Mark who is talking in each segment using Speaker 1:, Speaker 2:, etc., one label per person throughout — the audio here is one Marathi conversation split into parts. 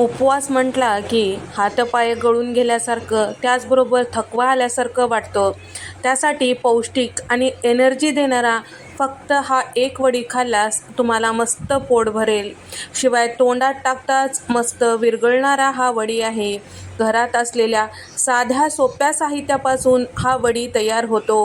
Speaker 1: उपवास म्हटला की हातपाय गळून गेल्यासारखं त्याचबरोबर थकवा आल्यासारखं वाटतं. त्यासाठी पौष्टिक आणि एनर्जी देणारा फक्त हा एक वडी खाल्ल्यास तुम्हाला मस्त पोट भरेल. शिवाय तोंडात टाकताच मस्त विरघळणारा हा वडी आहे. घरात असलेल्या साध्या सोप्या साहित्यापासून हा वडी तयार होतो.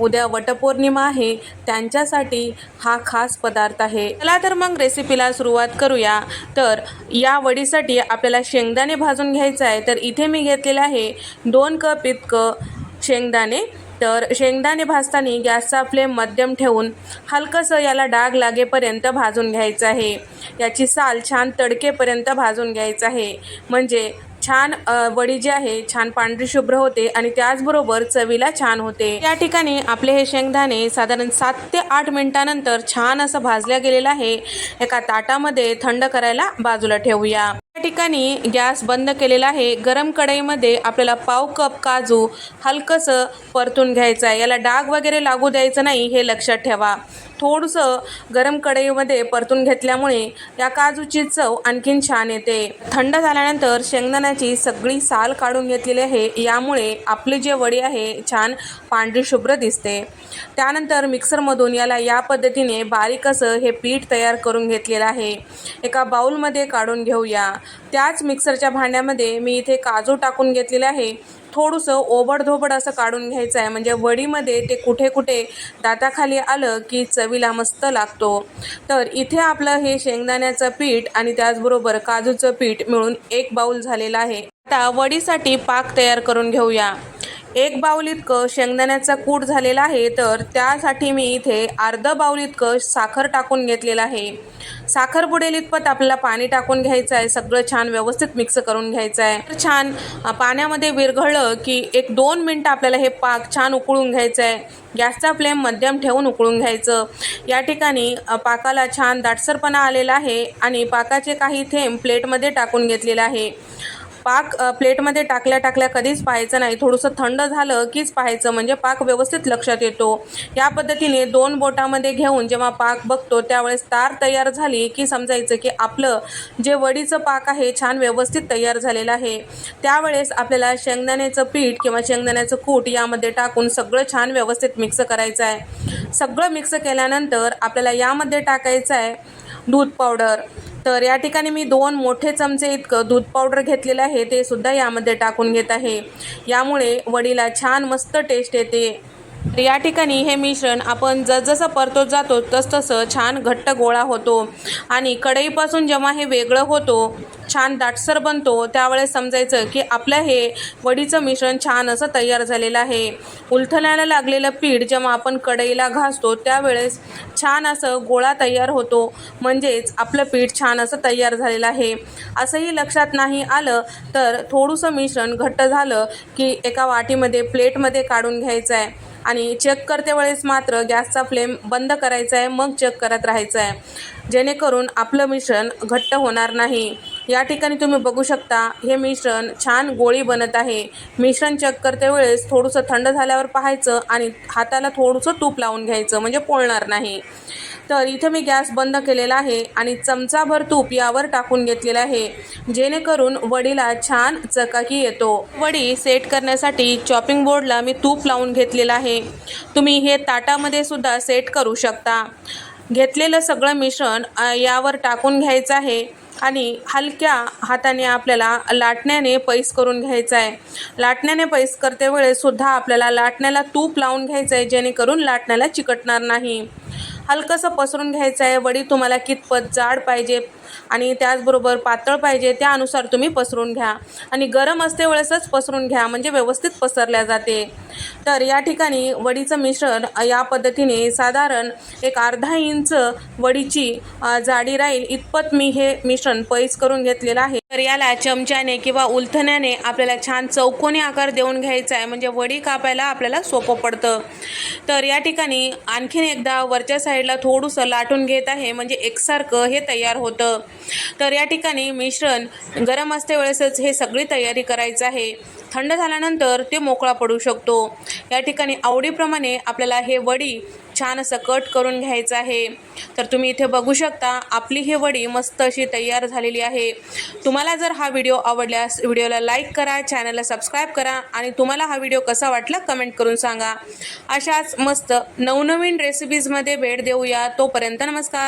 Speaker 1: उद्या वटपौर्णिमा आहे त्यांच्यासाठी हा खास पदार्थ आहे. चला तर मग रेसिपीला सुरुवात करूया. तर या वडीसाठी आपल्याला शेंगदाणे भाजून घ्यायचं आहे. तर इथे मी घेतलेलं आहे दोन कप इतकं शेंगदाणे. तर शेंगदाणे भाजताना गॅसचा फ्लेम मध्यम ठेवून हलकंसं याला डाग लागेपर्यंत भाजून घ्यायचं आहे. याची साल छान तडकेपर्यंत भाजून घ्यायचं आहे. म्हणजे छान वडी जी आहे छान पांढरी शुभ्र होते आणि त्याचबरोबर चवीला छान होते. या ठिकाणी आपले हे शेंगदाणे साधारण सात ते आठ मिनिटानंतर छान असं भाजल्या गेलेलं आहे. एका ताटामध्ये थंड करायला बाजूला ठेवूया. ठिकाणी गॅस बंद केलेला आहे. गरम कढईमध्ये आपल्याला पाव कप काजू हलकंसं परतून घ्यायचं आहे. याला डाग वगैरे लागू द्यायचं नाही हे लक्षात ठेवा. थोडंसं गरम कढईमध्ये परतून घेतल्यामुळे या काजूची चव आणखीन छान येते. थंड झाल्यानंतर शेंगदाण्याची सगळी साल काढून घेतलेली आहे. यामुळे आपली जे वडी आहे छान पांढरी शुभ्र दिसते. त्यानंतर मिक्सरमधून याला या पद्धतीने बारीक असं हे पीठ तयार करून घेतलेलं आहे. एका बाऊलमध्ये काढून घेऊया. त्याच मिक्सरच्या भांड्यामध्ये मी इथे काजू टाकून घेतलेले आहे. थोडंसं ओबडधोबड असं काढून घ्यायचं आहे. म्हणजे वडीमध्ये ते कुठे कुठे दाताखाली आलं की चवीला मस्त लागतो. तर इथे आपलं हे शेंगदाण्याचं पीठ आणि त्याचबरोबर काजूचं पीठ मिळून एक बाऊल झालेलं आहे. आता वडीसाठी पाक तयार करून घेऊया. एक बाऊल इतकं शेंगदाण्याचा कूट झालेला आहे. तर त्यासाठी मी इथे अर्ध बाऊल इतकं साखर टाकून घेतलेलं आहे. साखर बुडेल इतपत आपल्याला पाणी टाकून घ्यायचं आहे सगळं छान व्यवस्थित मिक्स करून घ्यायचं आहे. छान पाण्यामध्ये विरघळलं की एक दोन मिनटं आपल्याला हे पाक छान उकळून घ्यायचं आहे. गॅसचा फ्लेम मध्यम ठेवून उकळून घ्यायचं. या ठिकाणी पाकाला छान दाटसरपणा आलेला आहे आणि पाकाचे काही थेंब प्लेटमध्ये टाकून घेतलेलं आहे. पाक प्लेटमध्ये टाकल्या टाकल्या कधीच पाहायचं नाही. थोडंसं थंड झालं कीच पाहायचं. म्हणजे पाक व्यवस्थित लक्षात येतो. या पद्धतीने दोन बोटामध्ये घेऊन जेव्हा पाक बघतो त्यावेळेस तार तयार झाली की समजायचं की आपलं जे वडीचं पाक आहे छान व्यवस्थित तयार झालेलं आहे. त्यावेळेस आपल्याला शेंगदाण्याचं पीठ किंवा शेंगदाण्याचं कूट यामध्ये टाकून सगळं छान व्यवस्थित मिक्स करायचं आहे. सगळं मिक्स केल्यानंतर आपल्याला यामध्ये टाकायचं आहे दूध पावडर. तर या ठिकाणी मी दोन मोठे चमचे इतकं दूध पावडर घेतलेलं आहे ते सुद्धा यामध्ये टाकून घेत आहे. यामुळे वडीला छान मस्त टेस्ट येते. तर या ठिकाणी हे मिश्रण आपण जसजसं परतोत जातो तसतसं छान घट्ट गोळा होतो. आणि कढईपासून जेव्हा हे वेगळं होतो छान दाटसर बनतो त्यावेळेस समजायचं की आपलं हे वडीचं मिश्रण छान असं तयार झालेलं आहे. उलथण्याला लागलेलं पीठ जेव्हा आपण कढईला घासतो त्यावेळेस छान असं गोळा तयार होतो. म्हणजेच आपलं पीठ छान असं तयार झालेलं आहे. असंही लक्षात नाही आलं तर थोडंसं मिश्रण घट्ट झालं की एका वाटीमध्ये प्लेटमध्ये काढून घ्यायचं आहे आणि चेक करते वेळेस मात्र गॅसचा फ्लेम बंद करायचा आहे मग चेक करत राहायचं आहे जेणेकरून आपलं मिश्रण घट्ट होणार नाही. या ठिकाणी तुम्ही बघू शकता हे मिश्रण छान गोळी बनत आहे. मिश्रण चेक करते वेळेस थोडंसं थंड झाल्यावर पाहायचं आणि हाताला थोडंसं तूप लावून घ्यायचं म्हणजे पोळणार नाही. तर इथं मी गॅस बंद केलेला आहे आणि चमचाभर तूप यावर टाकून घेतलेलं आहे. जेणेकरून वडीला छान चकाकी येतो. वडी सेट करण्यासाठी चॉपिंग बोर्डला मी तूप लावून घेतलेलं आहे. तुम्ही हे ताटामध्ये सुद्धा सेट करू शकता. घेतलेलं सगळं मिश्रण यावर टाकून घ्यायचं आहे आणि हलक्या हाताने आपल्याला लाटण्याने पैस करून घ्यायचं आहे. लाटण्याने पैस करते वेळेससुद्धा आपल्याला लाटण्याला तूप लावून घ्यायचं आहे जेणेकरून लाटण्याला चिकटणार नाही. हलकंसं पसरून घ्यायचं आहे. वडी तुम्हाला कितपत जाड पाहिजे आणि त्याचबरोबर पातळ पाहिजे त्यानुसार तुम्ही पसरून घ्या. आणि गरम असते वेळेसच पसरून घ्या म्हणजे व्यवस्थित पसरल्या जाते. तर या ठिकाणी वडीचं मिश्रण या पद्धतीने साधारण एक अर्धा इंच वडीची जाडी राहील. इतपत मी हे मिश्रण पैस करून घेतलेलं आहे. तर याला चमच्याने किंवा उलथण्याने आपल्याला छान चौकोनी आकार देऊन घ्यायचा आहे. म्हणजे वडी कापायला आपल्याला सोपं पडतं. तर या ठिकाणी आणखीन एकदा वरच्या साईडला थोडंसं लाटून घेत आहे. म्हणजे एकसारखं हे तयार होतं. तर या ठिकाणी मिश्रण गरम असते वेळेसच हे सगळी तयारी करायचं आहे. थंड झाल्यानंतर ते मोकळा पडू शकतो. या ठिकाणी आवडीप्रमाणे आपल्याला हे वडी छान असं कट करून घ्यायचं आहे. तर तुम्ही इथे बघू शकता आपली ही वडी मस्त अशी तयार झालेली आहे. तुम्हाला जर हा व्हिडिओ आवडल्यास व्हिडिओला लाईक करा चॅनलला सबस्क्राईब करा आणि तुम्हाला हा व्हिडिओ कसा वाटला कमेंट करून सांगा. अशाच मस्त नवनवीन रेसिपीजमध्ये भेट देऊया. तोपर्यंत नमस्कार.